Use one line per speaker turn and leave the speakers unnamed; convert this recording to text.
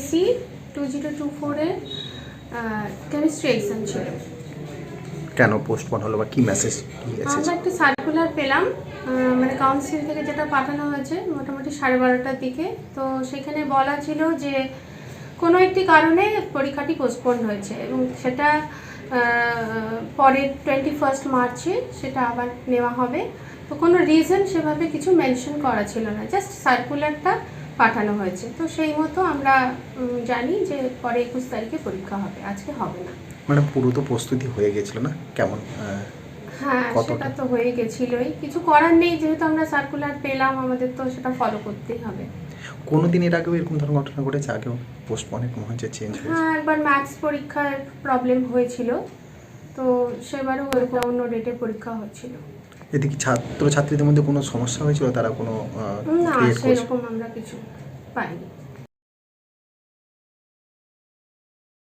AC two zero two ফোরের chemistry exam ছিল।
কেন পোস্টপন হলো বা কি মেসেজ কি
আমরা একটা সার্কুলার পেলাম মানে কাউন্সিল থেকে যেটা পাঠানো হয়েছে মোটামুটি সাড়ে বারোটার দিকে। তো সেখানে বলা ছিল যে কোনো একটি কারণে পরীক্ষাটি পোস্টপোন হয়েছে এবং সেটা পরের টোয়েন্টি ফার্স্ট মার্চে সেটা আবার নেওয়া হবে। তো কোনো রিজন সেভাবে কিছু মেনশন করা ছিল না জাস্ট সার্কুলারটা পাঠানো হয়েছে। তো সেই মতো আমরা জানি যে পরে একুশ তারিখে পরীক্ষা হবে। আজকে হবে না।
মানে পুরো তো প্রস্তুতি হয়ে গেছিল না? কেমন
হ্যাঁ সেটা তো হয়ে গেছিলোই। কিছু করার নেই যেহেতু আমরা সার্কুলার পেলাম আমাদের তো সেটা ফলো করতেই হবে।
কোনো দিন এর আগেও এরকম ধরনের ঘটনা ঘটেছে? আগেও পোস্টপন এরকম হয়েছে চেঞ্জ হয়েছে?
হ্যাঁ একবার ম্যাথস পরীক্ষায় প্রবলেম হয়েছিল। তো সেবারও একটা অন্য ডেটে পরীক্ষা হচ্ছিল।
এতে কি ছাত্র ছাত্রীদের মধ্যে কোনো সমস্যা হয়েছিল? তারা কোনো
না সেরকম আমরা কিছু পাইনি।